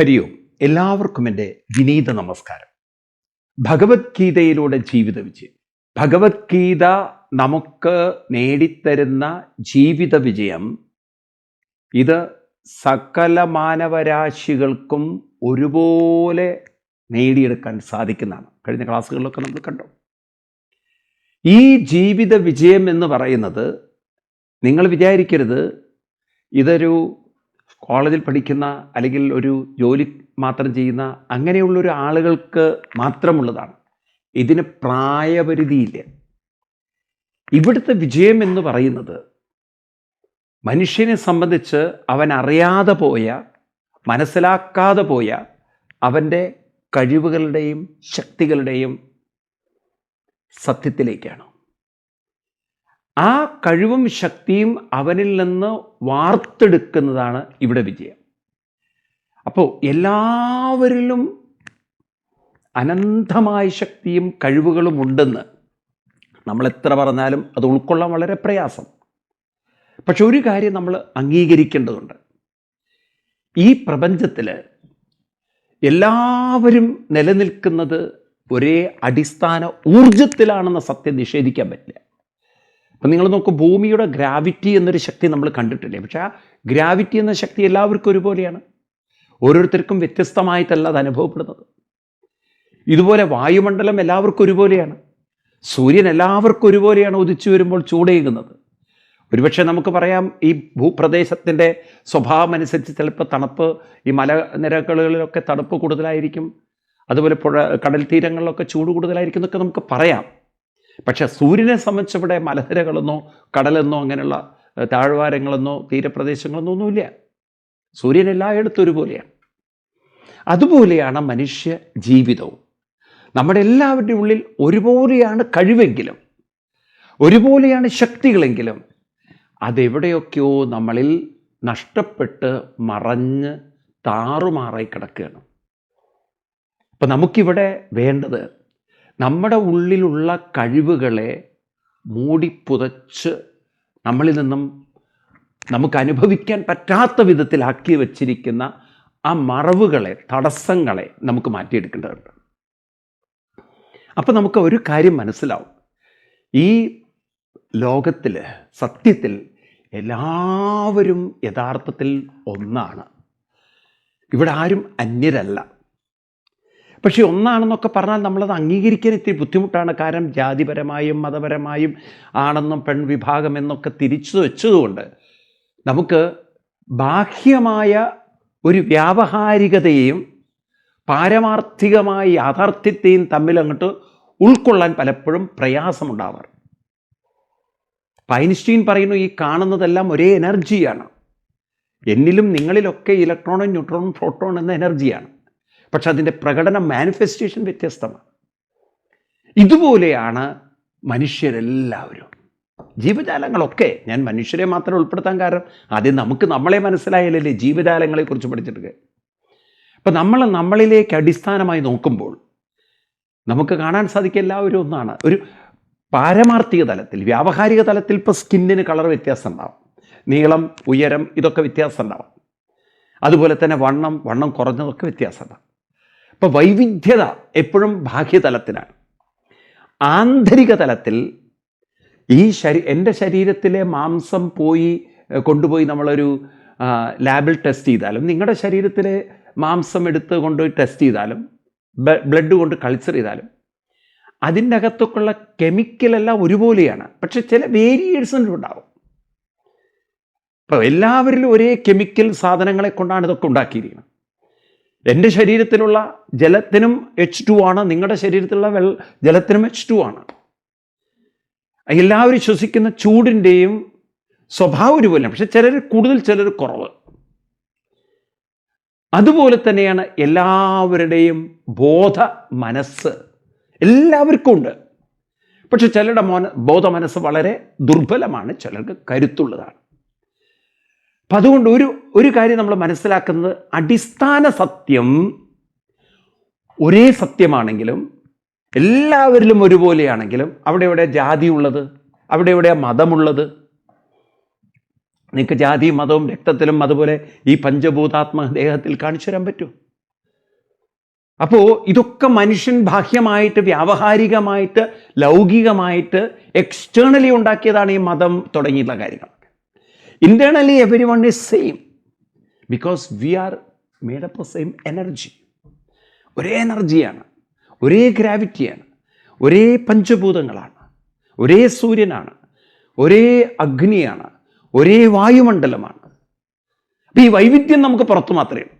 ഹരിയോ എല്ലാവർക്കും എന്റെ വിനീത നമസ്കാരം. ഭഗവത്ഗീതയിലൂടെ ജീവിത വിജയം. ഭഗവത്ഗീത നമുക്ക് നേടിത്തരുന്ന ജീവിത വിജയം ഇത് സകല മാനവരാശികൾക്കും ഒരുപോലെ നേടിയെടുക്കാൻ സാധിക്കുന്നതാണ്. കഴിഞ്ഞ ക്ലാസ്സുകളിലൊക്കെ നമ്മൾ കണ്ടു. ഈ ജീവിത വിജയം എന്ന് പറയുന്നത് നിങ്ങൾ വിചാരിക്കരുത് ഇതൊരു കോളേജിൽ പഠിക്കുന്ന അല്ലെങ്കിൽ ഒരു ജോലി മാത്രം ചെയ്യുന്ന അങ്ങനെയുള്ളൊരു ആളുകൾക്ക് മാത്രമുള്ളതാണ്. ഇതിന് പ്രായപരിധിയില്ല. ഇവിടുത്തെ വിജയം എന്ന് പറയുന്നത് മനുഷ്യനെ സംബന്ധിച്ച് അവൻ അറിയാതെ പോയ മനസ്സിലാക്കാതെ പോയ അവന്റെ കഴിവുകളുടെയും ശക്തികളുടെയും സത്യത്തിലേക്കാണ്. ആ കഴിവും ശക്തിയും അവനിൽ നിന്ന് വാർത്തെടുക്കുന്നതാണ് ഇവിടെ വിജയം. അപ്പോൾ എല്ലാവരിലും അനന്തമായ ശക്തിയും കഴിവുകളും ഉണ്ടെന്ന് നമ്മൾ എത്ര പറഞ്ഞാലും അത് ഉൾക്കൊള്ളാൻ വളരെ പ്രയാസം. പക്ഷെ ഒരു കാര്യം നമ്മൾ അംഗീകരിക്കേണ്ടതുണ്ട്. ഈ പ്രപഞ്ചത്തിൽ എല്ലാവരും നിലനിൽക്കുന്നത് ഒരേ അടിസ്ഥാന ഊർജത്തിലാണെന്ന സത്യം നിഷേധിക്കാൻ പറ്റില്ല. അപ്പം നിങ്ങൾ നോക്കൂ ഭൂമിയുടെ ഗ്രാവിറ്റി എന്നൊരു ശക്തി നമ്മൾ കണ്ടിട്ടില്ലേ? പക്ഷേ ആ ഗ്രാവിറ്റി എന്ന ശക്തി എല്ലാവർക്കും ഒരുപോലെയാണ്. ഓരോരുത്തർക്കും വ്യത്യസ്തമായിട്ടല്ല അത് അനുഭവപ്പെടുന്നത്. ഇതുപോലെ വായുമണ്ഡലം എല്ലാവർക്കും ഒരുപോലെയാണ്. സൂര്യൻ എല്ലാവർക്കും ഒരുപോലെയാണ് ഉദിച്ചു വരുമ്പോൾ ചൂടേകുന്നത്. ഒരുപക്ഷെ നമുക്ക് പറയാം ഈ ഭൂപ്രദേശത്തിന്റെ സ്വഭാവം അനുസരിച്ച് ചിലപ്പോൾ തണുപ്പ് ഈ മലനിരകളിലൊക്കെ തണുപ്പ് കൂടുതലായിരിക്കും. അതുപോലെ പുഴ കടൽ തീരങ്ങളിലൊക്കെ ചൂട് കൂടുതലായിരിക്കും എന്നൊക്കെ നമുക്ക് പറയാം. പക്ഷെ സൂര്യനെ സംബന്ധിച്ച് ഇവിടെ മലനിരകളെന്നോ കടലെന്നോ അങ്ങനെയുള്ള താഴ്വാരങ്ങളെന്നോ തീരപ്രദേശങ്ങളെന്നോ ഒന്നുമില്ല. സൂര്യൻ എല്ലായിടത്തും ഒരുപോലെയാണ്. അതുപോലെയാണ് മനുഷ്യ ജീവിതവും. നമ്മുടെ എല്ലാവരുടെ ഉള്ളിൽ ഒരുപോലെയാണ് കഴിവെങ്കിലും ഒരുപോലെയാണ് ശക്തികളെങ്കിലും അതെവിടെയൊക്കെയോ നമ്മളിൽ നഷ്ടപ്പെട്ട് മറഞ്ഞ് താറുമാറായി കിടക്കുകയാണ്. അപ്പം നമുക്കിവിടെ വേണ്ടത് നമ്മുടെ ഉള്ളിലുള്ള കഴിവുകളെ മൂടിപ്പുതച്ച് നമ്മളിൽ നിന്നും നമുക്ക് അനുഭവിക്കാൻ പറ്റാത്ത വിധത്തിലാക്കി വച്ചിരിക്കുന്ന ആ മറവുകളെ തടസ്സങ്ങളെ നമുക്ക് മാറ്റിയെടുക്കേണ്ടതുണ്ട്. അപ്പം നമുക്ക് ഒരു കാര്യം മനസ്സിലാവും. ഈ ലോകത്തിൽ സത്യത്തിൽ എല്ലാവരും യഥാർത്ഥത്തിൽ ഒന്നാണ്. ഇവിടെ ആരും അന്യരല്ല. പക്ഷേ ഒന്നാണെന്നൊക്കെ പറഞ്ഞാൽ നമ്മളത് അംഗീകരിക്കാൻ ഇത്തിരി ബുദ്ധിമുട്ടാണ്. കാരണം ജാതിപരമായും മതപരമായും ആണെന്നും പെൺവിഭാഗം എന്നൊക്കെ തിരിച്ചു വെച്ചതുകൊണ്ട് നമുക്ക് ബാഹ്യമായ ഒരു വ്യാവഹാരികതയെയും പാരമാർത്ഥികമായ യാഥാർത്ഥ്യത്തെയും തമ്മിൽ അങ്ങോട്ട് ഉൾക്കൊള്ളാൻ പലപ്പോഴും പ്രയാസമുണ്ടാവാറ് പൈൻസ്റ്റീൻ പറയുന്നു ഈ കാണുന്നതെല്ലാം ഒരേ എനർജിയാണ്. എന്നിലും നിങ്ങളിലൊക്കെ ഇലക്ട്രോണും ന്യൂട്രോണും പ്രോട്ടോൺ എന്ന എനർജിയാണ്. പക്ഷെ അതിന്റെ പ്രകടനം മാനിഫെസ്റ്റേഷൻ വ്യത്യസ്തമാണ്. ഇതുപോലെയാണ് മനുഷ്യരെല്ലാവരും. ജീവജാലങ്ങളൊക്കെ ഞാൻ മനുഷ്യരെ മാത്രം ഉൾപ്പെടുത്താൻ കാരണം ആദ്യം നമുക്ക് നമ്മളെ മനസ്സിലായാലല്ലേ ജീവജാലങ്ങളെക്കുറിച്ച് പഠിച്ചിട്ട് അപ്പം നമ്മൾ നമ്മളിലേക്ക് അടിസ്ഥാനമായി നോക്കുമ്പോൾ നമുക്ക് കാണാൻ സാധിക്കുക എല്ലാവരും ഒന്നാണ്. ഒരു പാരമാർത്ഥിക തലത്തിൽ വ്യാവഹാരിക തലത്തിൽ ഇപ്പോൾ സ്കിന്നിന് കളർ വ്യത്യാസം ഉണ്ടാവും നീളം ഉയരം ഇതൊക്കെ വ്യത്യാസം ഉണ്ടാവും അതുപോലെ തന്നെ വണ്ണം വണ്ണം കുറഞ്ഞതൊക്കെ വ്യത്യാസം ഇപ്പോൾ വൈവിധ്യത എപ്പോഴും ബാഹ്യതലത്തിലാണ്. ആന്തരിക തലത്തിൽ ഈ ശരീ എന്റെ ശരീരത്തിലെ മാംസം പോയി കൊണ്ടുപോയി നമ്മളൊരു ലാബിൽ ടെസ്റ്റ് ചെയ്താലും നിങ്ങളുടെ ശരീരത്തിലെ മാംസം എടുത്ത് കൊണ്ടുപോയി ടെസ്റ്റ് ചെയ്താലും ബ്ലഡ് കൊണ്ട് കൾച്ചർ ചെയ്താലും അതിന്റെ അകത്തൊക്കെയുള്ള കെമിക്കലെല്ലാം ഒരുപോലെയാണ്. പക്ഷെ ചില വേരിയേഷൻസ് ഉണ്ടാവും. ഇപ്പോൾ എല്ലാവരിലും ഒരേ കെമിക്കൽ സാധനങ്ങളെ കൊണ്ടാണ് ഇതൊക്കെ ഉണ്ടാക്കിയിരിക്കുന്നത്. എന്റെ ശരീരത്തിലുള്ള ജലത്തിനും എച്ച് ടു ആണ്. നിങ്ങളുടെ ശരീരത്തിലുള്ള വെള്ള ജലത്തിനും എച്ച് ടു ആണ്. എല്ലാവരും ശ്വസിക്കുന്ന ചൂടിന്റെയും സ്വഭാവം ഒരുപോലെയാണ് പക്ഷെ ചിലർ കൂടുതൽ ചിലർ കുറവ്. അതുപോലെ തന്നെയാണ് എല്ലാവരുടെയും ബോധ മനസ്സ്. എല്ലാവർക്കും ഉണ്ട്. പക്ഷെ ചിലരുടെ മോന ബോധ മനസ്സ് വളരെ ദുർബലമാണ്. ചിലർക്ക് കരുത്തുള്ളതാണ്. അപ്പം അതുകൊണ്ട് ഒരു ഒരു കാര്യം നമ്മൾ മനസ്സിലാക്കുന്നത് അടിസ്ഥാന സത്യം ഒരേ സത്യമാണെങ്കിലും എല്ലാവരിലും ഒരുപോലെയാണെങ്കിലും അവിടെ എവിടെ ജാതി ഉള്ളത് അവിടെ എവിടെ മതമുള്ളത് നിങ്ങൾക്ക് ജാതിയും മതവും രക്തത്തിലും അതുപോലെ ഈ പഞ്ചഭൂതാത്മ ദേഹത്തിൽ കാണിച്ചു തരാൻ പറ്റുമോ അപ്പോൾ ഇതൊക്കെ മനുഷ്യൻ ബാഹ്യമായിട്ട് വ്യാവഹാരികമായിട്ട് ലൗകികമായിട്ട് എക്സ്റ്റേണലി ഉണ്ടാക്കിയതാണ് ഈ മതം തുടങ്ങിയിട്ടുള്ള കാര്യങ്ങൾ. Internally everyone is same because we are made up same energy ഒരേ എനർജിയാണ് ഒരേ ഗ്രാവിറ്റിയാണ് ഒരേ പഞ്ചഭൂതങ്ങളാണ്. ഒരേ സൂര്യനാണ്. ഒരേ അഗ്നിയാണ്. ഒരേ വായുമണ്ഡലമാണ്. അപ്പം ഈ വൈവിധ്യം നമുക്ക് പുറത്തു മാത്രമേ ഉള്ളൂ.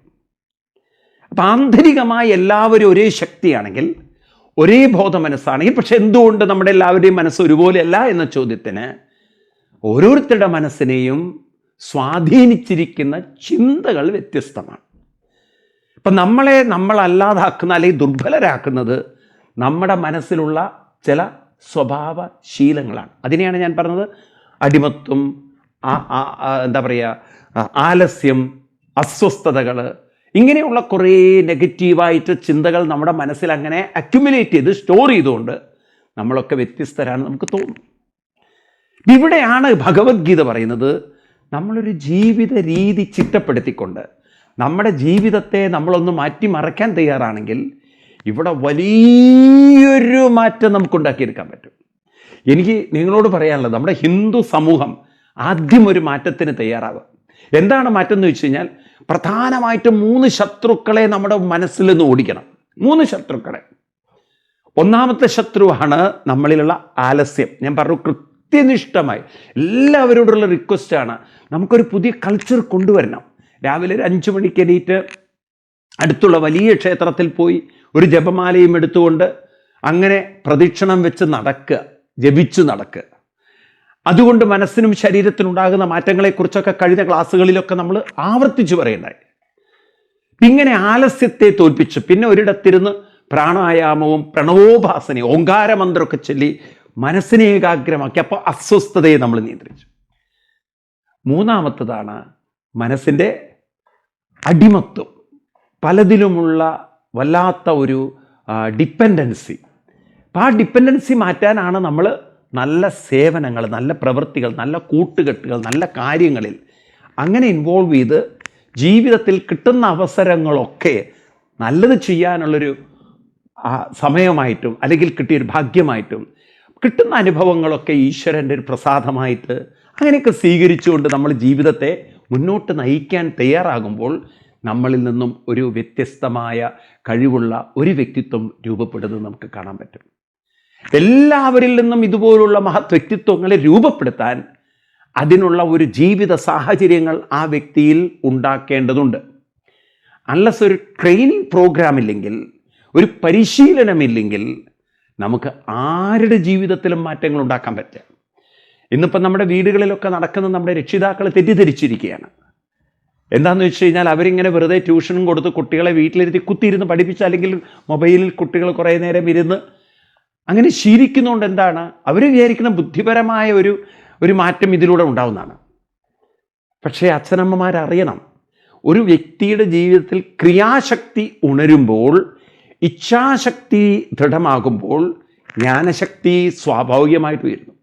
അപ്പം ആന്തരികമായി എല്ലാവരും ഒരേ ശക്തിയാണെങ്കിൽ ഒരേ ബോധ മനസ്സാണെങ്കിൽ പക്ഷെ എന്തുകൊണ്ട് നമ്മുടെ എല്ലാവരുടെയും മനസ്സ് ഒരുപോലെയല്ല എന്ന ചോദ്യത്തിന് ഓരോരുത്തരുടെ മനസ്സിനെയും സ്വാധീനിച്ചിരിക്കുന്ന ചിന്തകൾ വ്യത്യസ്തമാണ്. ഇപ്പം നമ്മളെ നമ്മളല്ലാതാക്കുന്ന അല്ലെങ്കിൽ ദുർബലരാക്കുന്നത് നമ്മുടെ മനസ്സിലുള്ള ചില സ്വഭാവ ശീലങ്ങളാണ്. അതിനെയാണ് ഞാൻ പറഞ്ഞത് അടിമത്വം എന്താ പറയുക ആലസ്യം അസ്വസ്ഥതകൾ ഇങ്ങനെയുള്ള കുറേ നെഗറ്റീവായിട്ട് ചിന്തകൾ നമ്മുടെ മനസ്സിൽ അങ്ങനെ അക്യുമുലേറ്റ് ചെയ്ത് സ്റ്റോർ ചെയ്തുകൊണ്ട് നമ്മളൊക്കെ വ്യത്യസ്തരാണ് നമുക്ക് തോന്നും. ഇവിടെയാണ് ഭഗവത്ഗീത പറയുന്നത് നമ്മളൊരു ജീവിത രീതി ചിട്ടപ്പെടുത്തിക്കൊണ്ട് നമ്മുടെ ജീവിതത്തെ നമ്മളൊന്ന് മാറ്റി മറയ്ക്കാൻ തയ്യാറാണെങ്കിൽ ഇവിടെ വലിയൊരു മാറ്റം നമുക്കുണ്ടാക്കിയെടുക്കാൻ പറ്റും. എനിക്ക് നിങ്ങളോട് പറയാനുള്ളത് നമ്മുടെ ഹിന്ദു സമൂഹം ആദ്യം ഒരു മാറ്റത്തിന് തയ്യാറാവുക. എന്താണ് മാറ്റം എന്ന് വെച്ച് കഴിഞ്ഞാൽ പ്രധാനമായിട്ടും മൂന്ന് ശത്രുക്കളെ നമ്മുടെ മനസ്സിൽ നിന്ന് ഓടിക്കണം. മൂന്ന് ശത്രുക്കളെ. ഒന്നാമത്തെ ശത്രുവാണ് നമ്മളിലുള്ള ആലസ്യം. ഞാൻ പറഞ്ഞു കൃത്യനിഷ്ഠമായി എല്ലാവരോടുള്ള റിക്വസ്റ്റാണ് നമുക്കൊരു പുതിയ കൾച്ചർ കൊണ്ടുവരണം. രാവിലെ ഒരു അഞ്ച് മണിക്ക് എണീറ്റ് അടുത്തുള്ള വലിയ ക്ഷേത്രത്തിൽ പോയി ഒരു ജപമാലയും എടുത്തുകൊണ്ട് അങ്ങനെ പ്രദക്ഷിണം വെച്ച് നടക്കുക ജപിച്ചു നടക്കുക. അതുകൊണ്ട് മനസ്സിനും ശരീരത്തിനുണ്ടാകുന്ന മാറ്റങ്ങളെക്കുറിച്ചൊക്കെ കഴിഞ്ഞ ക്ലാസ്സുകളിലൊക്കെ നമ്മൾ ആവർത്തിച്ചു പറയണ്ടായി ഇങ്ങനെ ആലസ്യത്തെ തോൽപ്പിച്ച് പിന്നെ ഒരിടത്തിരുന്ന് പ്രാണായാമവും പ്രണവോപാസനയും ഓങ്കാരമന്ത്രമൊക്കെ ചൊല്ലി മനസ്സിനെ ഏകാഗ്രമാക്കി അപ്പോൾ അസ്വസ്ഥതയെ നമ്മൾ നിയന്ത്രിച്ചു. മൂന്നാമത്തതാണ് മനസ്സിന്റെ അടിമത്വം. പലതിലുമുള്ള വല്ലാത്ത ഒരു ഡിപ്പെൻഡൻസി അപ്പം ആ ഡിപ്പെൻഡൻസി മാറ്റാനാണ് നമ്മൾ നല്ല സേവനങ്ങൾ നല്ല പ്രവൃത്തികൾ നല്ല കൂട്ടുകെട്ടുകൾ നല്ല കാര്യങ്ങളിൽ അങ്ങനെ ഇൻവോൾവ് ചെയ്ത് ജീവിതത്തിൽ കിട്ടുന്ന അവസരങ്ങളൊക്കെ നല്ലത് ചെയ്യാനുള്ളൊരു സമയമായിട്ടും അല്ലെങ്കിൽ കിട്ടിയൊരു ഭാഗ്യമായിട്ടും കിട്ടുന്ന അനുഭവങ്ങളൊക്കെ ഈശ്വരന്റെ ഒരു പ്രസാദമായിട്ട് അങ്ങനെയൊക്കെ സ്വീകരിച്ചുകൊണ്ട് നമ്മൾ ജീവിതത്തെ മുന്നോട്ട് നയിക്കാൻ തയ്യാറാകുമ്പോൾ നമ്മളിൽ നിന്നും ഒരു വ്യത്യസ്തമായ കഴിവുള്ള ഒരു വ്യക്തിത്വം രൂപപ്പെടുന്നത് നമുക്ക് കാണാൻ പറ്റും. എല്ലാവരിൽ നിന്നും ഇതുപോലുള്ള മഹത് വ്യക്തിത്വങ്ങളെ രൂപപ്പെടുത്താൻ അതിനുള്ള ഒരു ജീവിത സാഹചര്യങ്ങൾ ആ വ്യക്തിയിൽ ഉണ്ടാക്കേണ്ടതുണ്ട്. അല്ലസ് ഒരു ട്രെയിനിങ് പ്രോഗ്രാം ഇല്ലെങ്കിൽ ഒരു പരിശീലനമില്ലെങ്കിൽ നമുക്ക് ആരുടെ ജീവിതത്തിലും മാറ്റങ്ങൾ ഉണ്ടാക്കാൻ പറ്റുക? ഇന്നിപ്പം നമ്മുടെ വീടുകളിലൊക്കെ നടക്കുന്ന നമ്മുടെ രക്ഷിതാക്കൾ തെറ്റിദ്ധരിച്ചിരിക്കുകയാണ്. എന്താണെന്ന് വെച്ച് കഴിഞ്ഞാൽ അവരിങ്ങനെ വെറുതെ ട്യൂഷനും കൊടുത്ത് കുട്ടികളെ വീട്ടിലിരുത്തി കുത്തിയിരുന്ന് പഠിപ്പിച്ച് അല്ലെങ്കിൽ മൊബൈലിൽ കുട്ടികൾ കുറേ നേരം ഇരുന്ന് അങ്ങനെ ശീലിക്കുന്നതുകൊണ്ട് എന്താണ്? അവർ വിചാരിക്കുന്ന ബുദ്ധിപരമായ ഒരു ഒരു മാറ്റം ഇതിലൂടെ ഉണ്ടാവുന്നതാണ്. പക്ഷേ അച്ഛനമ്മമാരറിയണം ഒരു വ്യക്തിയുടെ ജീവിതത്തിൽ ക്രിയാശക്തി ഉണരുമ്പോൾ ഇച്ഛാശക്തി ദൃഢമാകുമ്പോൾ ജ്ഞാനശക്തി സ്വാഭാവികമായിട്ട് വരുന്നു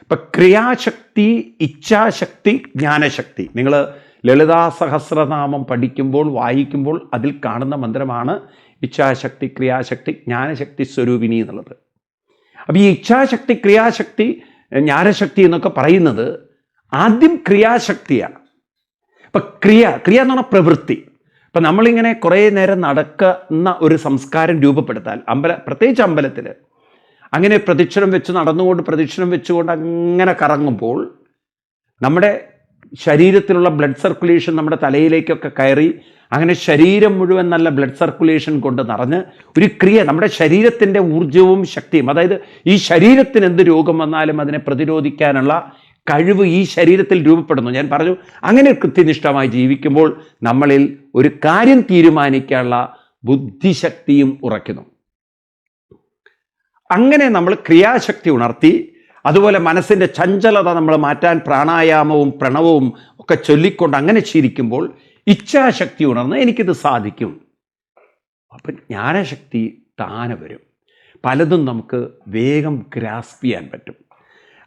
ഇപ്പം ക്രിയാശക്തി ഇച്ഛാശക്തി ജ്ഞാനശക്തി. നിങ്ങൾ ലളിതാ സഹസ്രനാമം പഠിക്കുമ്പോൾ വായിക്കുമ്പോൾ അതിൽ കാണുന്ന മന്ത്രമാണ് ഇച്ഛാശക്തി ക്രിയാശക്തി ജ്ഞാനശക്തി സ്വരൂപിണി എന്നുള്ളത്. അപ്പോൾ ഈ ഇച്ഛാശക്തി ക്രിയാശക്തി ജ്ഞാനശക്തി എന്നൊക്കെ പറയുന്നത് ആദ്യം ക്രിയാശക്തിയാണ് ഇപ്പം ക്രിയ ക്രിയ എന്ന് പറഞ്ഞാൽ പ്രവൃത്തി. ഇപ്പം നമ്മളിങ്ങനെ കുറേ നേരം നടക്കുന്ന ഒരു സംസ്കാരം രൂപപ്പെടുത്താൻ അമ്പല പ്രത്യേകിച്ച് അമ്പലത്തിൽ അങ്ങനെ പ്രദക്ഷിണം വെച്ച് നടന്നുകൊണ്ട് പ്രദക്ഷിണം വെച്ചുകൊണ്ട് അങ്ങനെ കറങ്ങുമ്പോൾ നമ്മുടെ ശരീരത്തിലുള്ള ബ്ലഡ് സർക്കുലേഷൻ നമ്മുടെ തലയിലേക്കൊക്കെ കയറി അങ്ങനെ ശരീരം മുഴുവൻ നല്ല ബ്ലഡ് സർക്കുലേഷൻ കൊണ്ട് നിറഞ്ഞ് ഒരു ക്രിയ നമ്മുടെ ശരീരത്തിന്റെ ഊർജവും ശക്തിയും അതായത് ഈ ശരീരത്തിന് എന്ത് രോഗം വന്നാലും അതിനെ പ്രതിരോധിക്കാനുള്ള കഴിവ് ഈ ശരീരത്തിൽ രൂപപ്പെടുന്നു. ഞാൻ പറഞ്ഞു അങ്ങനെ കൃത്യനിഷ്ഠമായി ജീവിക്കുമ്പോൾ നമ്മളിൽ ഒരു കാര്യം തീരുമാനിക്കാനുള്ള ബുദ്ധിശക്തിയും ഉറയ്ക്കുന്നു. അങ്ങനെ നമ്മൾ ക്രിയാശക്തി ഉണർത്തി അതുപോലെ മനസ്സിന്റെ ചഞ്ചലത നമ്മൾ മാറ്റാൻ പ്രാണായാമവും പ്രണവവും ഒക്കെ ചൊല്ലിക്കൊണ്ട് അങ്ങനെ ശീലിക്കുമ്പോൾ ഇച്ഛാശക്തി ഉണർന്ന് എനിക്കിത് സാധിക്കും. അപ്പം ജ്ഞാനശക്തി താനെ വരും. പലതും നമുക്ക് വേഗം ഗ്രാസ്പ് ചെയ്യാൻ പറ്റും.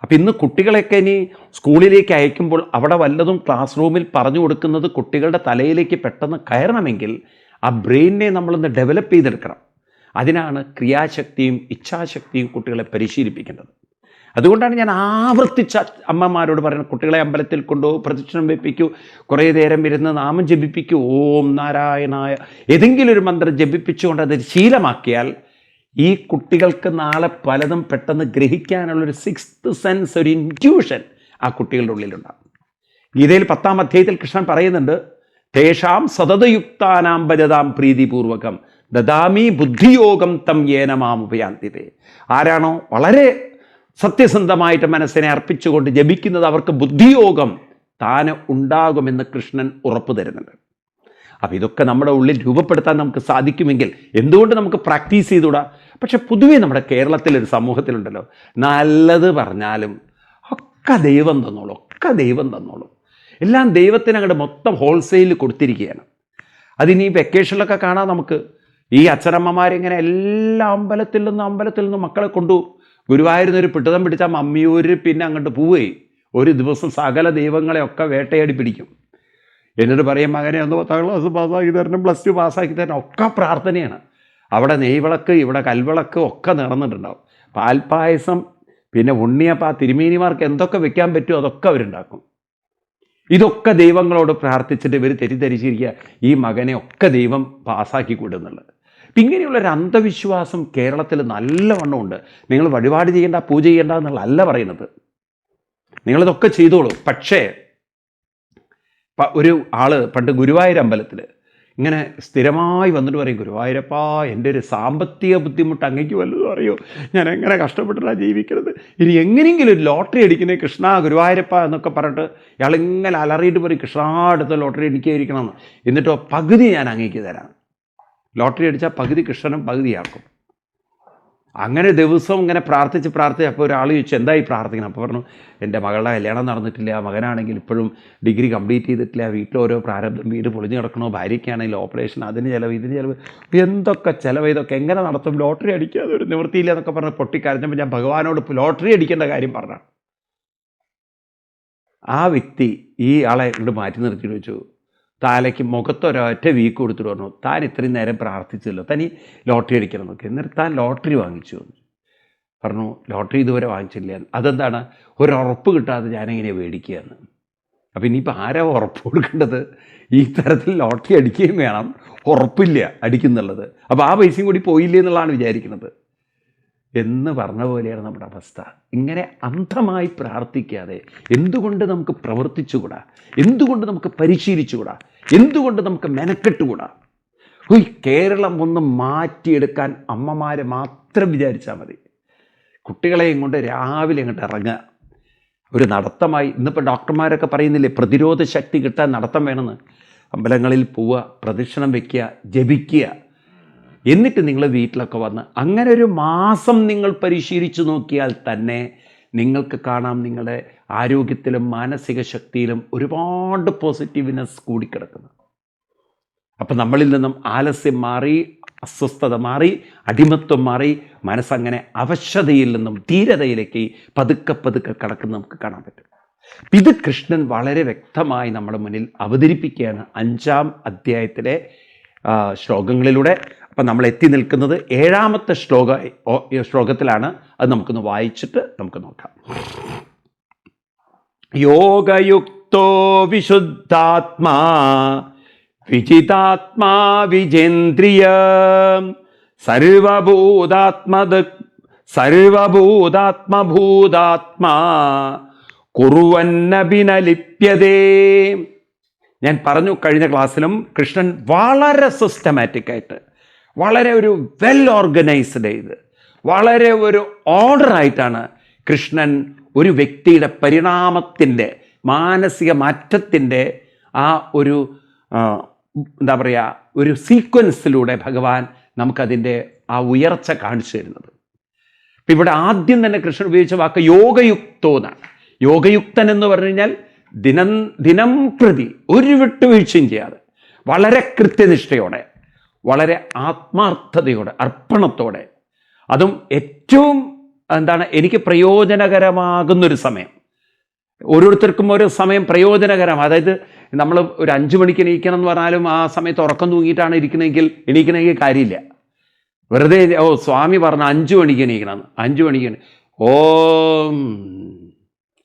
അപ്പം ഇന്ന് കുട്ടികളെയൊക്കെ ഇനി സ്കൂളിലേക്ക് അയക്കുമ്പോൾ അവിടെ വല്ലതും ക്ലാസ് റൂമിൽ പറഞ്ഞു കൊടുക്കുന്നത് കുട്ടികളുടെ തലയിലേക്ക് പെട്ടെന്ന് കയറണമെങ്കിൽ ആ ബ്രെയിനിനെ നമ്മളൊന്ന് ഡെവലപ്പ് ചെയ്തെടുക്കണം. അതിനാണ് ക്രിയാശക്തിയും ഇച്ഛാശക്തിയും കുട്ടികളെ പരിശീലിപ്പിക്കേണ്ടത്. അതുകൊണ്ടാണ് ഞാൻ ആവർത്തിച്ച അമ്മമാരോട് പറയുന്നത് കുട്ടികളെ അമ്പലത്തിൽ കൊണ്ടുപോകും പ്രദക്ഷിണം വെപ്പിക്കൂ കുറേ നേരം ഇരുന്ന് നാമം ജപിപ്പിക്കൂ ഓം നാരായണായ ഏതെങ്കിലും ഒരു മന്ത്രം ജപിപ്പിച്ചുകൊണ്ട് അത് ശീലമാക്കിയാൽ ഈ കുട്ടികൾക്ക് നാളെ പലതും പെട്ടെന്ന് ഗ്രഹിക്കാനുള്ളൊരു സിക്സ്ത് സെൻസ് ഒരു ഇൻക്യൂഷൻ ആ കുട്ടികളുടെ ഉള്ളിലുണ്ടാകും. ഗീതയിൽ പത്താം അധ്യായത്തിൽ കൃഷ്ണൻ പറയുന്നുണ്ട് തേഷാം സതതയുക്താനാം ഭജതാം പ്രീതിപൂർവകം ദദാമി ബുദ്ധിയോഗം തം ഏനമാം ഉപയാന്തിതേ. ആരാണോ വളരെ സത്യസന്ധമായിട്ട് മനസ്സിനെ അർപ്പിച്ചുകൊണ്ട് ജപിക്കുന്നത് അവർക്ക് ബുദ്ധിയോഗം താന് ഉണ്ടാകുമെന്ന് കൃഷ്ണൻ ഉറപ്പ് തരുന്നുണ്ട്. അപ്പോൾ ഇതൊക്കെ നമ്മുടെ ഉള്ളിൽ രൂപപ്പെടുത്താൻ നമുക്ക് സാധിക്കുമെങ്കിൽ എന്തുകൊണ്ട് നമുക്ക് പ്രാക്ടീസ് ചെയ്തുകൂടാ? പക്ഷെ പൊതുവേ നമ്മുടെ കേരളത്തിലൊരു സമൂഹത്തിലുണ്ടല്ലോ നല്ലത് പറഞ്ഞാലും ഒക്കെ ദൈവം തന്നോളൂ ഒക്കെ ദൈവം തന്നോളൂ. എല്ലാം ദൈവത്തിന് അങ്ങോട്ട് മൊത്തം ഹോൾസെയിൽ കൊടുത്തിരിക്കുകയാണ്. അതിനി വെക്കേഷനിലൊക്കെ കാണാം നമുക്ക്. ഈ അച്ഛനമ്മമാരിങ്ങനെ എല്ലാ അമ്പലത്തിൽ നിന്നും അമ്പലത്തിൽ നിന്നും മക്കളെ കൊണ്ടു ഗുരുവായൂരിൽ ഒരു പിടുത്തം പിടിച്ച മമ്മിയൂര് പിന്നെ അങ്ങോട്ട് പോവുകയെ ഒരു ദിവസം സകല ദൈവങ്ങളെയൊക്കെ വേട്ടയാടി പിടിക്കും. എന്നിട്ട് പറയും മകനെ ഒന്ന് പത്താം ക്ലാസ് പാസ്സാക്കി തരണം പ്ലസ് ടു പാസ്സാക്കി തരണം. ഒക്കെ പ്രാർത്ഥനയാണ്. അവിടെ നെയ്വിളക്ക് ഇവിടെ കൽവിളക്ക് ഒക്കെ നടന്നിട്ടുണ്ടാവും പാൽപ്പായസം പിന്നെ ഉണ്ണിയപ്പ തിരുമേനിമാർക്ക് എന്തൊക്കെ വെക്കാൻ പറ്റുമോ അതൊക്കെ അവരുണ്ടാക്കും. ഇതൊക്കെ ദൈവങ്ങളോട് പ്രാർത്ഥിച്ചിട്ട് ഇവർ തെറ്റിദ്ധരിച്ചിരിക്കുക. ഈ മകനെ ഒക്കെ ദൈവം പാസ്സാക്കി കൂടുന്നുള്ളത് അപ്പം ഇങ്ങനെയുള്ളൊരു അന്ധവിശ്വാസം കേരളത്തിൽ നല്ലവണ്ണം ഉണ്ട്. നിങ്ങൾ വഴിപാട് ചെയ്യേണ്ട പൂജ ചെയ്യേണ്ട എന്നുള്ളതല്ല പറയുന്നത്. നിങ്ങളിതൊക്കെ ചെയ്തോളൂ. പക്ഷേ ഒരു ആൾ പണ്ട് ഗുരുവായൂർ അമ്പലത്തിൽ ഇങ്ങനെ സ്ഥിരമായി വന്നിട്ട് പറയും ഗുരുവായൂരപ്പാ എന്റെ ഒരു സാമ്പത്തിക ബുദ്ധിമുട്ട് അങ്ങേക്ക് വല്ലതും അറിയോ? ഞാൻ എങ്ങനെ കഷ്ടപ്പെട്ടിട്ടാണ് ജീവിക്കുന്നത് ഇനി എങ്ങനെയെങ്കിലും ഒരു ലോട്ടറി അടിക്കുന്നത് കൃഷ്ണ ഗുരുവായൂരപ്പ എന്നൊക്കെ പറഞ്ഞിട്ട് ഇയാളിങ്ങനെ അലറിയിട്ട് പറയും കൃഷ്ണ അടുത്ത ലോട്ടറി അടിക്കാതിരിക്കണമെന്ന് എന്നിട്ടോ പകുതി ഞാൻ അങ്ങേക്ക് തരാം. ലോട്ടറി അടിച്ചാൽ പകുതി കൃഷ്ണനും പകുതിയാക്കും അങ്ങനെ ദിവസം ഇങ്ങനെ പ്രാർത്ഥിച്ച് പ്രാർത്ഥിച്ച് അപ്പോൾ ഒരാൾ ചോദിച്ചു എന്തായി പ്രാർത്ഥിക്കണം? അപ്പോൾ പറഞ്ഞു എന്റെ മകളുടെ കല്യാണം നടന്നിട്ടില്ല മകനാണെങ്കിൽ ഇപ്പോഴും ഡിഗ്രി കംപ്ലീറ്റ് ചെയ്തിട്ടില്ല വീട്ടിൽ ഓരോ പ്രാരബ്ധം വീട് പൊളിഞ്ഞു കിടക്കണോ ഭാര്യയ്ക്കാണെങ്കിൽ ഓപ്പറേഷൻ അതിന് ചിലവ് ഇതിന് ചിലവ് എന്തൊക്കെ ചിലവ് ഇതൊക്കെ എങ്ങനെ നടത്തും ലോട്ടറി അടിക്കാതെ ഒരു നിവൃത്തിയില്ല എന്നൊക്കെ പറഞ്ഞ് പൊട്ടിക്കരഞ്ഞപ്പോൾ ഞാൻ ഭഗവാനോട് ലോട്ടറി അടിക്കേണ്ട കാര്യം പറഞ്ഞു ആ വ്യക്തി ഈ ആളെ ഇങ്ങോട്ട് മാറ്റി നിർത്തിയിട്ട് വെച്ചു താലയ്ക്ക് മുഖത്തൊരൊറ്റ വീക്ക് കൊടുത്തിട്ട് പറഞ്ഞു താൻ ഇത്രയും നേരം പ്രാർത്ഥിച്ചല്ലോ തനി ലോട്ടറി അടിക്കണം നോക്കി എന്നിട്ട് താൻ ലോട്ടറി വാങ്ങിച്ചു. പറഞ്ഞു ലോട്ടറി ഇതുവരെ വാങ്ങിച്ചില്ല. അതെന്താണ്? ഒരു ഉറപ്പ് കിട്ടാതെ ഞാനെങ്ങനെയാണ് മേടിക്കുകയെന്ന് അപ്പം ഇനിയിപ്പോൾ ആരാ ഉറപ്പ് കൊടുക്കേണ്ടത്? ഈ തരത്തിൽ ലോട്ടറി അടിക്കുകയും വേണം. ഉറപ്പില്ല അടിക്കുന്നുള്ളത്. അപ്പോൾ ആ പൈസയും കൂടി പോയില്ലേ എന്നുള്ളതാണ് വിചാരിക്കുന്നത്. എന്ന് പറഞ്ഞ പോലെയാണ് നമ്മുടെ അവസ്ഥ. ഇങ്ങനെ അന്ധമായി പ്രാർത്ഥിക്കാതെ എന്തുകൊണ്ട് നമുക്ക് പ്രവർത്തിച്ചുകൂടാ? എന്തുകൊണ്ട് നമുക്ക് പരിശീലിച്ചുകൂടാ? എന്തുകൊണ്ട് നമുക്ക് മെനക്കെട്ടുകൂടാ? ഹുയ് കേരളം ഒന്ന് മാറ്റിയെടുക്കാൻ അമ്മമാരെ മാത്രം വിചാരിച്ചാൽ മതി. കുട്ടികളെയും കൊണ്ട് രാവിലെ ഇങ്ങോട്ട് ഇറങ്ങുക. ഒരു നടത്തമായി ഇന്നിപ്പോൾ ഡോക്ടർമാരൊക്കെ പറയുന്നില്ലേ പ്രതിരോധ ശക്തി കിട്ടാൻ നടത്തം വേണമെന്ന്. അമ്പലങ്ങളിൽ പോവുക പ്രദക്ഷിണം വയ്ക്കുക ജപിക്കുക. എന്നിട്ട് നിങ്ങൾ വീട്ടിലൊക്കെ വന്ന് അങ്ങനെ ഒരു മാസം നിങ്ങൾ പരിശീലിച്ചു നോക്കിയാൽ തന്നെ നിങ്ങൾക്ക് കാണാം നിങ്ങളുടെ ആരോഗ്യത്തിലും മാനസിക ശക്തിയിലും ഒരുപാട് പോസിറ്റീവ്നെസ് കൂടിക്കിടക്കുന്നു. അപ്പം നമ്മളിൽ നിന്നും ആലസ്യം മാറി അസ്വസ്ഥത മാറി അടിമത്വം മാറി മനസ്സങ്ങനെ അവശതയിൽ നിന്നും ധീരതയിലേക്ക് പതുക്കെ പതുക്കെ കടക്കുന്ന നമുക്ക് കാണാൻ പറ്റും. ഇത് കൃഷ്ണൻ വളരെ വ്യക്തമായി നമ്മുടെ മുന്നിൽ അവതരിപ്പിക്കുകയാണ് അഞ്ചാം അധ്യായത്തിലെ ശ്ലോകങ്ങളിലൂടെ. അപ്പം നമ്മൾ എത്തി നിൽക്കുന്നത് ഏഴാമത്തെ ശ്ലോക ശ്ലോകത്തിലാണ്. അത് നമുക്കൊന്ന് വായിച്ചിട്ട് നമുക്ക് നോക്കാം. യോഗയുക്തോ വിശുദ്ധാത്മാ വിജിതാത്മാ വിജേന്ദ്രിയ സർവഭൂതാത്മദ് സർവഭൂതാത്മഭൂതാത്മാ കുറുവന്നഭിനലിപ്യതേ. ഞാൻ പറഞ്ഞു കഴിഞ്ഞ ക്ലാസ്സിലും കൃഷ്ണൻ വളരെ സിസ്റ്റമാറ്റിക് ആയിട്ട് വളരെ ഒരു വെൽ ഓർഗനൈസ്ഡ് ചെയ്ത് വളരെ ഒരു ഓർഡർ ആയിട്ടാണ് കൃഷ്ണൻ ഒരു വ്യക്തിയുടെ പരിണാമത്തിന്റെ മാനസിക മാറ്റത്തിന്റെ ആ ഒരു എന്താ പറയുക ഒരു സീക്വൻസിലൂടെ ഭഗവാൻ നമുക്കതിന്റെ ആ ഉയർച്ച കാണിച്ചു തരുന്നത്. ഇപ്പം ഇവിടെ ആദ്യം തന്നെ കൃഷ്ണൻ ഉപയോഗിച്ച വാക്ക് യോഗയുക്തോ എന്നാണ് യോഗയുക്തൻ എന്ന് പറഞ്ഞു കഴിഞ്ഞാൽ ദിനം ദിനം പ്രതി ഒരു വിട്ടുവീഴ്ചയും ചെയ്യാതെ വളരെ കൃത്യനിഷ്ഠയോടെ വളരെ ആത്മാർത്ഥതയോടെ അർപ്പണത്തോടെ. അതും ഏറ്റവും എന്താണ് എനിക്ക് പ്രയോജനകരമാകുന്നൊരു സമയം. ഓരോരുത്തർക്കും ഓരോ സമയം പ്രയോജനകരം. അതായത് നമ്മൾ ഒരു അഞ്ച് മണിക്ക് എണീക്കണം എന്ന് പറഞ്ഞാലും ആ സമയത്ത് ഉറക്കം തൂങ്ങിയിട്ടാണ് ഇരിക്കണമെങ്കിൽ എണീക്കണമെങ്കിൽ കാര്യമില്ല. വെറുതെ ഓ സ്വാമി പറഞ്ഞ അഞ്ച് മണിക്ക് എണീക്കണം. അഞ്ച് മണിക്ക് ഓ.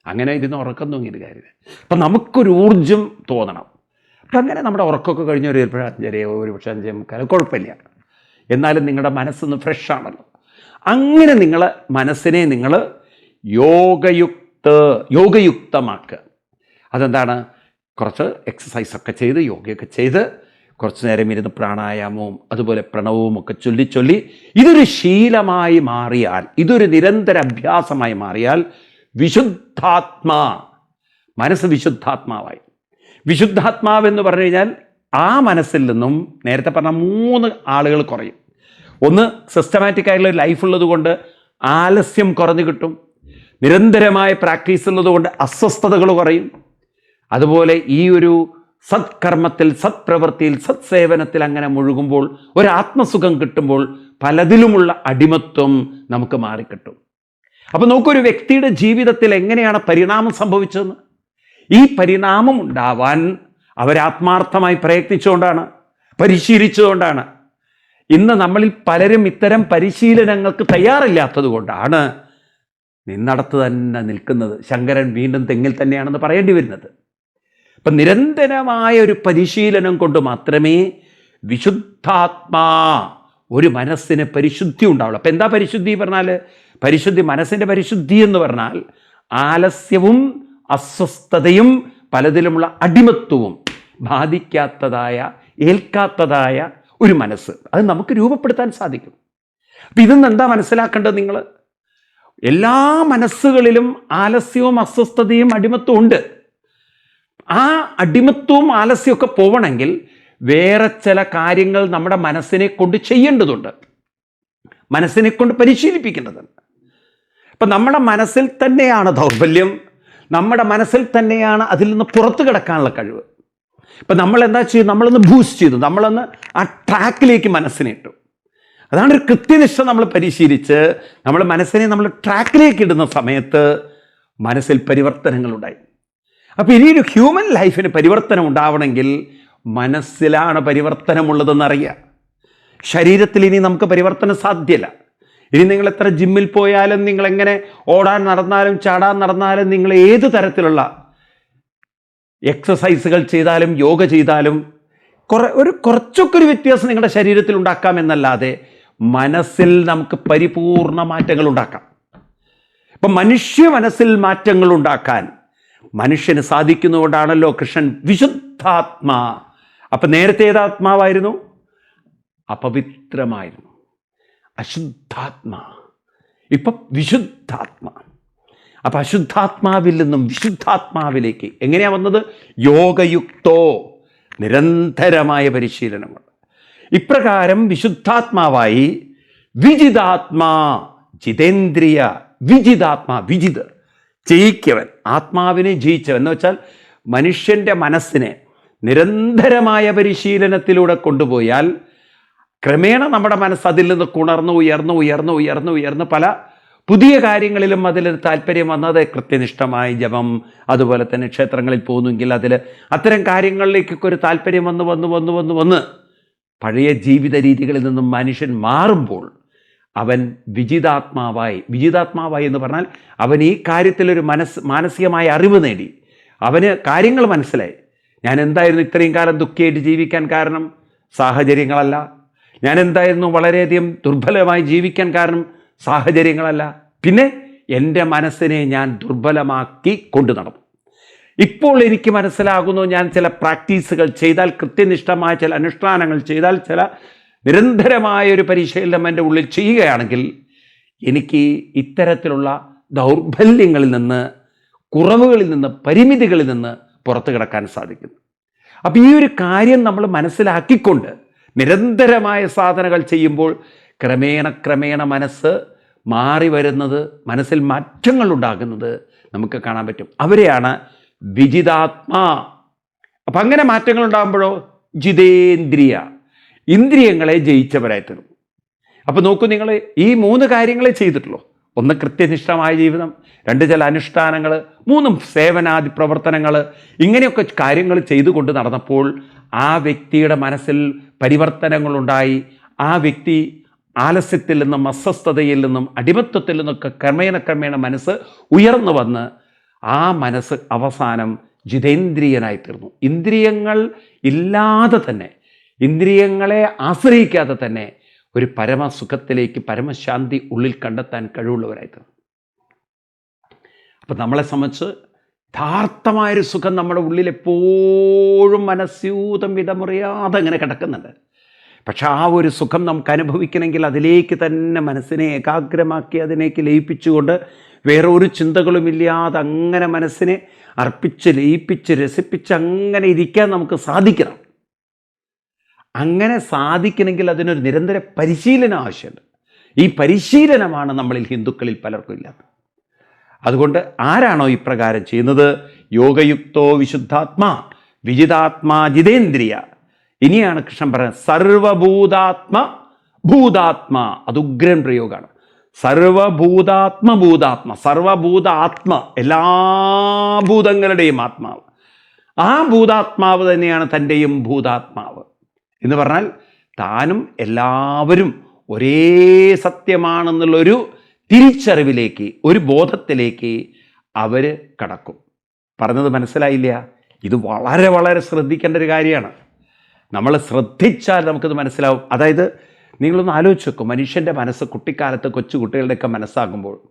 അങ്ങനെ ഇരുന്ന് ഉറക്കം തൂങ്ങിയിട്ട് കാര്യമില്ല. അപ്പം നമുക്കൊരു ഊർജം തോന്നണം. അങ്ങനെ നമ്മുടെ ഉറക്കമൊക്കെ കഴിഞ്ഞ ഒരു ചിലപ്പോൾ അഞ്ചരയോ ഒരു പക്ഷേ അഞ്ചേ മുക്കാലോ കുഴപ്പമില്ല. എന്നാലും നിങ്ങളുടെ മനസ്സൊന്ന് ഫ്രഷ് ആണല്ലോ അങ്ങനെ നിങ്ങൾ മനസ്സിനെ നിങ്ങൾ യോഗയുക്ത യോഗയുക്തമാക്കുക. അതെന്താണ്? കുറച്ച് എക്സസൈസൊക്കെ ചെയ്ത് യോഗയൊക്കെ ചെയ്ത് കുറച്ച് നേരം ഇരുന്ന് പ്രാണായാമവും അതുപോലെ പ്രണവവും ഒക്കെ ചൊല്ലി ചൊല്ലി ഇതൊരു ശീലമായി മാറിയാൽ ഇതൊരു നിരന്തര അഭ്യാസമായി മാറിയാൽ വിശുദ്ധാത്മാ മനസ്സ് വിശുദ്ധാത്മാവായി. വിശുദ്ധാത്മാവെന്ന് പറഞ്ഞു കഴിഞ്ഞാൽ ആ മനസ്സിൽ നിന്നും നേരത്തെ പറഞ്ഞ മൂന്ന് ആളുകൾ കുറയും. ഒന്ന് സിസ്റ്റമാറ്റിക് ആയിട്ടുള്ള ലൈഫ് ഉള്ളത് കൊണ്ട് ആലസ്യം കുറഞ്ഞു കിട്ടും. നിരന്തരമായ പ്രാക്ടീസ് ഉള്ളതുകൊണ്ട് അസ്വസ്ഥതകൾ കുറയും. അതുപോലെ ഈ ഒരു സത്കർമ്മത്തിൽ സത്പ്രവൃത്തിയിൽ സത്സേവനത്തിൽ അങ്ങനെ മുഴുകുമ്പോൾ ഒരു ആത്മസുഖം കിട്ടുമ്പോൾ പലതിലുമുള്ള അടിമത്വം നമുക്ക് മാറിക്കിട്ടും. അപ്പൊ നോക്കൊരു വ്യക്തിയുടെ ജീവിതത്തിൽ എങ്ങനെയാണ് പരിണാമം സംഭവിച്ചതെന്ന്? ഈ പരിണാമം ഉണ്ടാവാൻ അവരാത്മാർത്ഥമായി പ്രയത്നിച്ചുകൊണ്ടാണ് പരിശീലിച്ചുകൊണ്ടാണ്. ഇന്ന് നമ്മളിൽ പലരും ഇത്തരം പരിശീലനങ്ങൾക്ക് തയ്യാറില്ലാത്തത് കൊണ്ടാണ് നിന്നടത്ത് തന്നെ നിൽക്കുന്നത്. ശങ്കരൻ വീണ്ടും തെങ്ങിൽ തന്നെയാണെന്ന് പറയേണ്ടി വരുന്നത്. അപ്പം നിരന്തരമായ ഒരു പരിശീലനം കൊണ്ട് മാത്രമേ വിശുദ്ധാത്മാ ഒരു മനസ്സിന് പരിശുദ്ധി ഉണ്ടാവുള്ളൂ. അപ്പം എന്താ പരിശുദ്ധി പറഞ്ഞാൽ? പരിശുദ്ധി മനസ്സിന്റെ പരിശുദ്ധി എന്ന് പറഞ്ഞാൽ ആലസ്യവും അസ്വസ്ഥതയും പലതിലുമുള്ള അടിമത്വവും ബാധിക്കാത്തതായ ഏൽക്കാത്തതായ ഒരു മനസ്സ്. അത് നമുക്ക് രൂപപ്പെടുത്താൻ സാധിക്കും. അപ്പം ഇതെന്ന് എന്താ മനസ്സിലാക്കേണ്ടത് നിങ്ങൾ എല്ലാ മനസ്സുകളിലും ആലസ്യവും അസ്വസ്ഥതയും അടിമത്വവും ഉണ്ട്. ആ അടിമത്വവും ആലസ്യമൊക്കെ പോവണമെങ്കിൽ വേറെ ചില കാര്യങ്ങൾ നമ്മുടെ മനസ്സിനെ കൊണ്ട് ചെയ്യേണ്ടതുണ്ട്. മനസ്സിനെ കൊണ്ട് പരിശീലിപ്പിക്കേണ്ടതുണ്ട്. അപ്പം നമ്മുടെ മനസ്സിൽ തന്നെയാണ് ദൗർബല്യം. നമ്മുടെ മനസ്സിൽ തന്നെയാണ് അതിൽ നിന്ന് പുറത്തു കിടക്കാനുള്ള കഴിവ്. ഇപ്പം നമ്മൾ എന്താ ചെയ്തു? നമ്മളൊന്ന് ബൂസ്റ്റ് ചെയ്തു. നമ്മളൊന്ന് ആ ട്രാക്കിലേക്ക് മനസ്സിനെ ഇട്ടു. അതാണ് ഒരു കൃത്യനിഷ്ഠ നമ്മൾ പരിശീലിച്ച് നമ്മൾ മനസ്സിനെ നമ്മൾ ട്രാക്കിലേക്ക് ഇടുന്ന സമയത്ത് മനസ്സിൽ പരിവർത്തനങ്ങളുണ്ടായി. അപ്പോൾ ഇനി ഒരു ഹ്യൂമൻ ലൈഫിന് പരിവർത്തനം ഉണ്ടാവണമെങ്കിൽ മനസ്സിലാണ് പരിവർത്തനമുള്ളതെന്ന് അറിയുക ശരീരത്തിൽ ഇനി നമുക്ക് പരിവർത്തനം സാധ്യമല്ല ഇനി നിങ്ങൾ എത്ര ജിമ്മിൽ പോയാലും നിങ്ങൾ എങ്ങനെ ഓടാൻ നടന്നാലും ചാടാൻ നടന്നാലും നിങ്ങൾ ഏത് തരത്തിലുള്ള എക്സസൈസുകൾ ചെയ്താലും യോഗ ചെയ്താലും കുറെ ഒരു കുറച്ചൊക്കെ ഒരു വ്യത്യാസം നിങ്ങളുടെ ശരീരത്തിൽ ഉണ്ടാക്കാം എന്നല്ലാതെ മനസ്സിൽ നമുക്ക് പരിപൂർണ മാറ്റങ്ങൾ ഉണ്ടാക്കാം. ഇപ്പം മനുഷ്യ മനസ്സിൽ മാറ്റങ്ങൾ ഉണ്ടാക്കാൻ മനുഷ്യന് സാധിക്കുന്നതുകൊണ്ടാണല്ലോ കൃഷ്ണൻ വിശുദ്ധാത്മാ. അപ്പം നേരത്തെ ഏതാത്മാവായിരുന്നു? അപവിത്രമായിരുന്നു. അശുദ്ധാത്മാ. ഇപ്പം വിശുദ്ധാത്മാ. അപ്പം അശുദ്ധാത്മാവിൽ നിന്നും വിശുദ്ധാത്മാവിലേക്ക് എങ്ങനെയാണ് വന്നത്? യോഗയുക്തോ നിരന്തരമായ പരിശീലനങ്ങൾ ഇപ്രകാരം വിശുദ്ധാത്മാവായി വിജിതാത്മാ ജിതേന്ദ്രിയ വിജിതാത്മാ വിജിത് ജയിക്കവൻ ആത്മാവിനെ ജയിച്ചവൻ. എന്ന് വെച്ചാൽ മനുഷ്യന്റെ മനസ്സിനെ നിരന്തരമായ പരിശീലനത്തിലൂടെ കൊണ്ടുപോയാൽ ക്രമേണ നമ്മുടെ മനസ്സ് അതിൽ നിന്ന് കുണർന്ന് ഉയർന്ന് ഉയർന്ന് ഉയർന്ന് ഉയർന്ന്. പല പുതിയ കാര്യങ്ങളിലും അതിൽ താല്പര്യം വന്നത് കൃത്യനിഷ്ഠമായ ജപം അതുപോലെ തന്നെ ക്ഷേത്രങ്ങളിൽ പോകുന്നെങ്കിൽ അതിൽ അത്തരം കാര്യങ്ങളിലേക്കൊക്കെ ഒരു താല്പര്യം വന്ന് വന്ന് വന്ന് വന്ന് വന്ന് പഴയ ജീവിത രീതികളിൽ നിന്നും മനുഷ്യൻ മാറുമ്പോൾ അവൻ വിജിതാത്മാവായി വിജിതാത്മാവായി എന്ന് പറഞ്ഞാൽ അവൻ ഈ കാര്യത്തിലൊരു മനസ് മാനസികമായ അറിവ് നേടി. അവന് കാര്യങ്ങൾ മനസ്സിലായി. ഞാൻ എന്തായിരുന്നു ഇത്രയും കാലം ദുഃഖിയായിട്ട് ജീവിക്കാൻ കാരണം? സാഹചര്യങ്ങളല്ല. ഞാൻ എന്തായിരുന്നു വളരെയധികം ദുർബലമായി ജീവിക്കാൻ കാരണം സാഹചര്യങ്ങളല്ല. പിന്നെ എന്റെ മനസ്സിനെ ഞാൻ ദുർബലമാക്കി കൊണ്ടു നടന്നു. ഇപ്പോൾ എനിക്ക് മനസ്സിലാകുന്നു ഞാൻ ചില പ്രാക്ടീസുകൾ ചെയ്താൽ കൃത്യനിഷ്ഠമായ ചില അനുഷ്ഠാനങ്ങൾ ചെയ്താൽ ചില നിരന്തരമായ ഒരു പരിശീലനം എന്റെ ഉള്ളിൽ ചെയ്യുകയാണെങ്കിൽ എനിക്ക് ഇത്തരത്തിലുള്ള ദൗർബല്യങ്ങളിൽ നിന്ന് കുറവുകളിൽ നിന്ന് പരിമിതികളിൽ നിന്ന് പുറത്തു കിടക്കാൻ സാധിക്കുന്നു അപ്പോൾ ഈ ഒരു കാര്യം നമ്മൾ മനസ്സിലാക്കിക്കൊണ്ട് നിരന്തരമായ സാധനകൾ ചെയ്യുമ്പോൾ ക്രമേണ ക്രമേണ മനസ്സ് മാറി വരുന്നത് മനസ്സിൽ മാറ്റങ്ങൾ ഉണ്ടാകുന്നത് നമുക്ക് കാണാൻ പറ്റും. അവരെയാണ് വിജിതാത്മാ. അപ്പം അങ്ങനെ മാറ്റങ്ങൾ ഉണ്ടാകുമ്പോഴോ? ജിതേന്ദ്രിയ. ഇന്ദ്രിയങ്ങളെ ജയിച്ചവരായി തീർന്നു അപ്പോൾ നോക്കൂ നിങ്ങൾ ഈ മൂന്ന് കാര്യങ്ങളെ ചെയ്തിട്ടുള്ളൂ. ഒന്ന് കൃത്യനിഷ്ഠമായ ജീവിതം രണ്ട് ചില അനുഷ്ഠാനങ്ങൾ മൂന്നും സേവനാദി പ്രവർത്തനങ്ങൾ ഇങ്ങനെയൊക്കെ കാര്യങ്ങൾ ചെയ്തുകൊണ്ട് നടന്നപ്പോൾ ആ വ്യക്തിയുടെ മനസ്സിൽ പരിവർത്തനങ്ങളുണ്ടായി. ആ വ്യക്തി ആലസ്യത്തിൽ നിന്നും അസ്വസ്ഥതയിൽ നിന്നും അടിമത്വത്തിൽ നിന്നൊക്കെ ക്രമേണ ക്രമേണ മനസ്സ് ഉയർന്നു വന്ന് ആ മനസ്സ് അവസാനം ജിതേന്ദ്രിയനായി തീർന്നു ഇന്ദ്രിയങ്ങൾ ഇല്ലാതെ തന്നെ ഇന്ദ്രിയങ്ങളെ ആശ്രയിക്കാതെ തന്നെ ഒരു പരമസുഖത്തിലേക്ക് പരമശാന്തി ഉള്ളിൽ കണ്ടെത്താൻ കഴിവുള്ളവരായി തീർന്നു അപ്പം നമ്മളെ സംബന്ധിച്ച് യഥാർത്ഥമായൊരു സുഖം നമ്മുടെ ഉള്ളിൽ എപ്പോഴും മനസ്യൂതം വിടമുറിയാതെ അങ്ങനെ കിടക്കുന്നുണ്ട്. പക്ഷെ ആ ഒരു സുഖം നമുക്ക് അനുഭവിക്കണമെങ്കിൽ അതിലേക്ക് തന്നെ മനസ്സിനെ ഏകാഗ്രമാക്കി അതിലേക്ക് ലയിപ്പിച്ചുകൊണ്ട് വേറെ ഒരു ചിന്തകളുമില്ലാതെ അങ്ങനെ മനസ്സിനെ അർപ്പിച്ച് ലയിപ്പിച്ച് രസിപ്പിച്ച് അങ്ങനെ ഇരിക്കാൻ നമുക്ക് സാധിക്കണം. അങ്ങനെ സാധിക്കണമെങ്കിൽ അതിനൊരു നിരന്തര പരിശീലനം ആവശ്യമുണ്ട്. ഈ പരിശീലനമാണ് നമ്മളിൽ ഹിന്ദുക്കളിൽ പലർക്കും ഇല്ലാത്തത്. അതുകൊണ്ട് ആരാണോ ഇപ്രകാരം ചെയ്യുന്നത്? യോഗയുക്തോ വിശുദ്ധാത്മാ വിജിതാത്മാ ജിതേന്ദ്രിയ. ഇനിയാണ് കൃഷ്ണൻ പറയുന്നത് സർവഭൂതാത്മ ഭൂതാത്മ. അത് ഉഗ്രൻ പ്രയോഗമാണ്. സർവഭൂതാത്മ ഭൂതാത്മ സർവഭൂത ആത്മ എല്ലാ ഭൂതങ്ങളുടെയും ആത്മാവ്. ആ ഭൂതാത്മാവ് തന്നെയാണ് തന്റെയും ഭൂതാത്മാവ്. എന്ന് പറഞ്ഞാൽ താനും എല്ലാവരും ഒരേ സത്യമാണെന്നുള്ളൊരു തിരിച്ചറിവിലേക്ക് ഒരു ബോധത്തിലേക്ക് അവർ കടക്കും. പറഞ്ഞത് മനസ്സിലായില്ല? ഇത് വളരെ വളരെ ശ്രദ്ധിക്കേണ്ട ഒരു കാര്യമാണ്. നമ്മൾ ശ്രദ്ധിച്ചാൽ നമുക്കത് മനസ്സിലാവും. അതായത് നിങ്ങളൊന്ന് ആലോചിച്ച് നോക്കും മനുഷ്യന്റെ മനസ്സ് കുട്ടിക്കാലത്ത് കൊച്ചു കുട്ടികളുടെയൊക്കെ മനസ്സാകുമ്പോൾ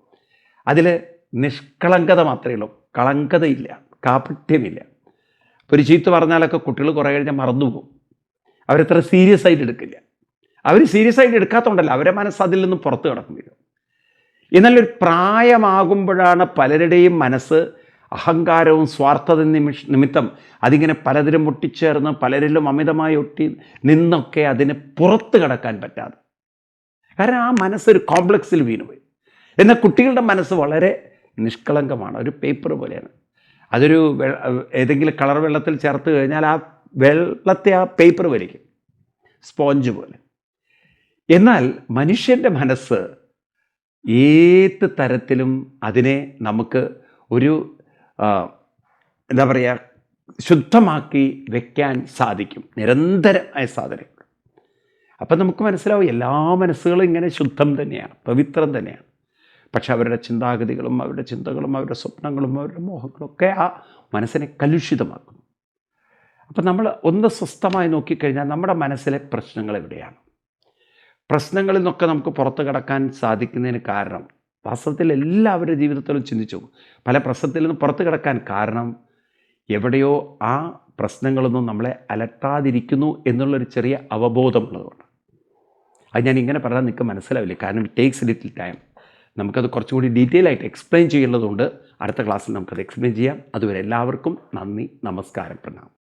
അതിൽ നിഷ്കളങ്കത മാത്രമേ ഉള്ളൂ. കളങ്കതയില്ല. കാപട്യമില്ല. ഒരു ചീത്ത പറഞ്ഞാലൊക്കെ കുട്ടികൾ കുറേ കഴിഞ്ഞാൽ മറന്നുപോകും. അവരത്ര സീരിയസ് ആയിട്ട് എടുക്കില്ല. അവർ സീരിയസ് ആയിട്ട് എടുക്കാത്തതുകൊണ്ടല്ല. അവരെ മനസ്സ് അതിൽ നിന്നും പുറത്ത് കിടക്കുന്നില്ല. എന്നാൽ ഒരു പ്രായമാകുമ്പോഴാണ് പലരുടെയും മനസ്സ് അഹങ്കാരവും സ്വാർത്ഥത നിമിഷ നിമിത്തം അതിങ്ങനെ പലതിലും ഒട്ടിച്ചേർന്ന് പലരിലും അമിതമായി ഒട്ടി നിന്നൊക്കെ അതിന് പുറത്ത് കടക്കാൻ പറ്റാതെ. കാരണം ആ മനസ്സൊരു കോംപ്ലക്സിൽ വീണുപോയി. എന്നാൽ കുട്ടികളുടെ മനസ്സ് വളരെ നിഷ്കളങ്കമാണ്. ഒരു പേപ്പർ പോലെയാണ്. അതൊരു ഏതെങ്കിലും കളർ വെള്ളത്തിൽ ചേർത്ത് കഴിഞ്ഞാൽ ആ വെള്ളത്തെ ആ പേപ്പർ വലിക്കും. സ്പോഞ്ച് പോലെ. എന്നാൽ മനുഷ്യന്റെ മനസ്സ് ഏത് തരത്തിലും അതിനെ നമുക്ക് ഒരു എന്താ പറയുക ശുദ്ധമാക്കി വയ്ക്കാൻ സാധിക്കും. നിരന്തരമായ സാധനങ്ങൾ. അപ്പം നമുക്ക് മനസ്സിലാവും എല്ലാ മനസ്സുകളും ഇങ്ങനെ ശുദ്ധം തന്നെയാണ് പവിത്രം തന്നെയാണ്. പക്ഷെ അവരുടെ ചിന്താഗതികളും അവരുടെ ചിന്തകളും അവരുടെ സ്വപ്നങ്ങളും അവരുടെ മോഹങ്ങളും ഒക്കെ ആ മനസ്സിനെ കലുഷിതമാക്കുന്നു. അപ്പം നമ്മൾ ഒന്ന് സ്വസ്ഥമായി നോക്കിക്കഴിഞ്ഞാൽ നമ്മുടെ മനസ്സിലെ പ്രശ്നങ്ങൾ എവിടെയാണ്? പ്രശ്നങ്ങളിൽ നിന്നൊക്കെ നമുക്ക് പുറത്ത് കടക്കാൻ സാധിക്കുന്നതിന് കാരണം വാസ്തവത്തിൽ എല്ലാവരുടെ ജീവിതത്തിലും ചിന്തിച്ചു. പല പ്രശ്നത്തിൽ നിന്ന് പുറത്ത് കിടക്കാൻ കാരണം എവിടെയോ ആ പ്രശ്നങ്ങളൊന്നും നമ്മളെ അലട്ടാതിരിക്കുന്നു എന്നുള്ളൊരു ചെറിയ അവബോധമുള്ളതുകൊണ്ട് അത് ഞാൻ ഇങ്ങനെ പറഞ്ഞാൽ നിങ്ങൾക്ക് മനസ്സിലാവില്ല? കാരണം ഇറ്റ് ടേക്സ് ലിറ്റിൽ ടൈം നമുക്കത് കുറച്ചുകൂടി ഡീറ്റെയിൽ ആയിട്ട് എക്സ്പ്ലെയിൻ ചെയ്യേണ്ടതുകൊണ്ട് അടുത്ത ക്ലാസ്സിൽ നമുക്കത് എക്സ്പ്ലെയിൻ ചെയ്യാം. അതുവരെ എല്ലാവർക്കും നന്ദി നമസ്കാരം പ്രണാം